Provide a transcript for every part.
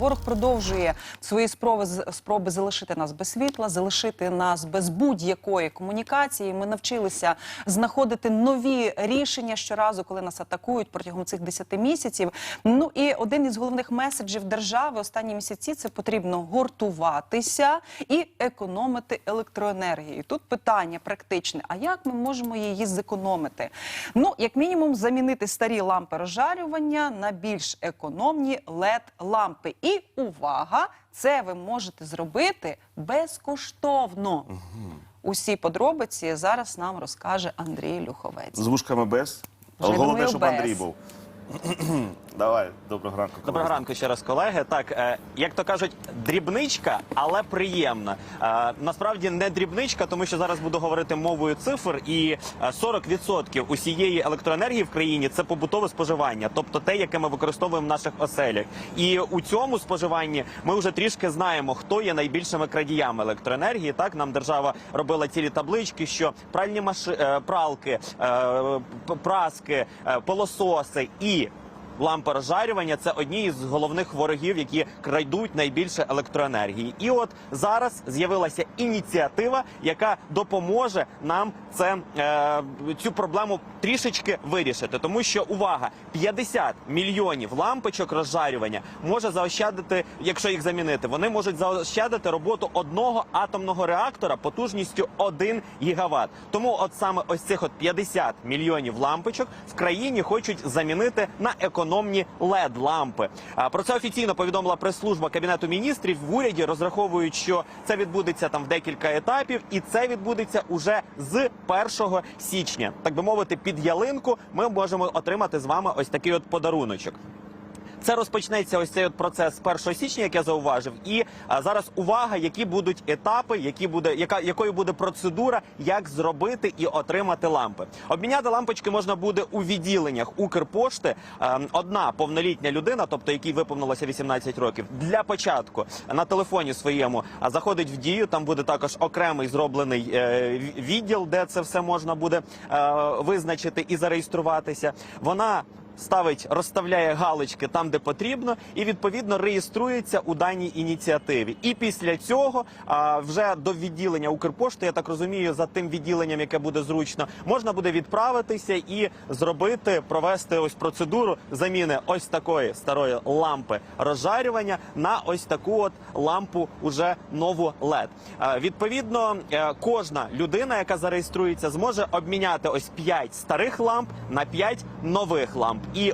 Ворог продовжує свої спроби спроби залишити нас без світла, залишити нас без будь-якої комунікації. Ми навчилися знаходити нові рішення щоразу, коли нас атакують протягом цих 10 місяців. Ну і один із головних меседжів держави останні місяці це потрібно гуртуватися і економити електроенергію. Тут питання практичне: а як ми можемо її зекономити? Ну, як мінімум, замінити старі лампи розжарювання на більш економні led лампи. І увага, це ви можете зробити безкоштовно. Усі подробиці зараз нам розкаже Андрій Люховець. З вушками без. Вже, головне, думаю, щоб без. Андрій був. Давай, доброго ранку. Доброго ранку ще раз, колеги. Так, е, як то кажуть, дрібничка, але приємна. Е, насправді не дрібничка, тому що зараз буду говорити мовою цифр, і е, 40% усієї електроенергії в країні це побутове споживання, тобто те, яке ми використовуємо в наших оселях. І у цьому споживанні ми вже трішки знаємо, хто є найбільшими крадіями електроенергії. Так нам держава робила цілі таблички, що пральні маши... е, пралки, е, праски, е, пилососи і Лампи розжарювання це одні із головних ворогів, які крадуть найбільше електроенергії. І от зараз з'явилася ініціатива, яка допоможе нам це е, цю проблему трішечки вирішити. Тому що увага, 50 мільйонів лампочок розжарювання може заощадити, якщо їх замінити, вони можуть заощадити роботу одного атомного реактора потужністю 1 гігаватт. Тому, от саме ось цих от 50 мільйонів лампочок в країні хочуть замінити на економні led лампи. Про це офіційно повідомила прес-служба кабінету міністрів. В уряді розраховують, що це відбудеться там в декілька етапів, і це відбудеться уже з 1 січня. Так би мовити, під ялинку ми можемо отримати з вами ось такий от подаруночок. Це розпочнеться ось цей от процес з 1 січня, як я зауважив. І а, зараз увага, які будуть етапи, які буде, яка якою буде процедура, як зробити і отримати лампи. Обміняти лампочки можна буде у відділеннях Укрпошти. Ем, одна повнолітня людина, тобто якій виповнилося 18 років, для початку на телефоні своєму а, заходить в дію. Там буде також окремий зроблений е, відділ, де це все можна буде е, визначити і зареєструватися. Вона ставить, розставляє галочки там, де потрібно, і відповідно реєструється у даній ініціативі. І після цього а, вже до відділення Укрпошти, я так розумію, за тим відділенням, яке буде зручно, можна буде відправитися і зробити, провести ось процедуру заміни ось такої старої лампи розжарювання на ось таку от лампу уже нову LED. А, Відповідно, е, кожна людина, яка зареєструється, зможе обміняти ось 5 старих ламп на 5 нових ламп. І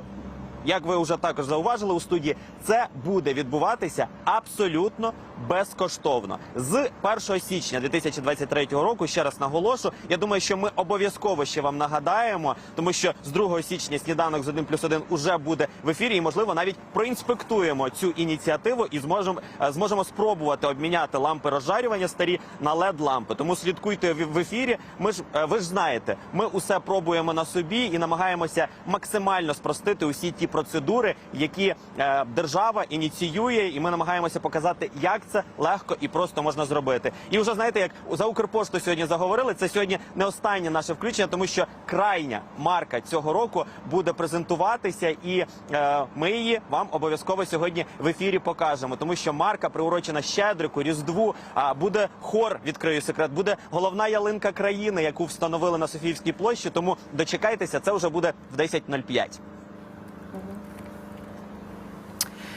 як ви вже також зауважили у студії, це буде відбуватися абсолютно безкоштовно з 1 січня 2023 року. Ще раз наголошу. Я думаю, що ми обов'язково ще вам нагадаємо, тому що з 2 січня сніданок з 1 плюс 1 уже буде в ефірі, і можливо навіть проінспектуємо цю ініціативу і зможемо е, зможемо спробувати обміняти лампи розжарювання старі на led лампи. Тому слідкуйте в ефірі. Ми ж е, ви ж знаєте, ми усе пробуємо на собі і намагаємося максимально спростити усі ті процедури, які е, держава ініціює, і ми намагаємося показати, як це легко і просто можна зробити. І вже знаєте, як за Укрпошту сьогодні заговорили. Це сьогодні не останнє наше включення, тому що крайня марка цього року буде презентуватися, і е, ми її вам обов'язково сьогодні в ефірі покажемо. Тому що марка приурочена Щедрику, Різдву. А буде хор, відкрию секрет, буде головна ялинка країни, яку встановили на Софіївській площі. Тому дочекайтеся, це вже буде в 10.05.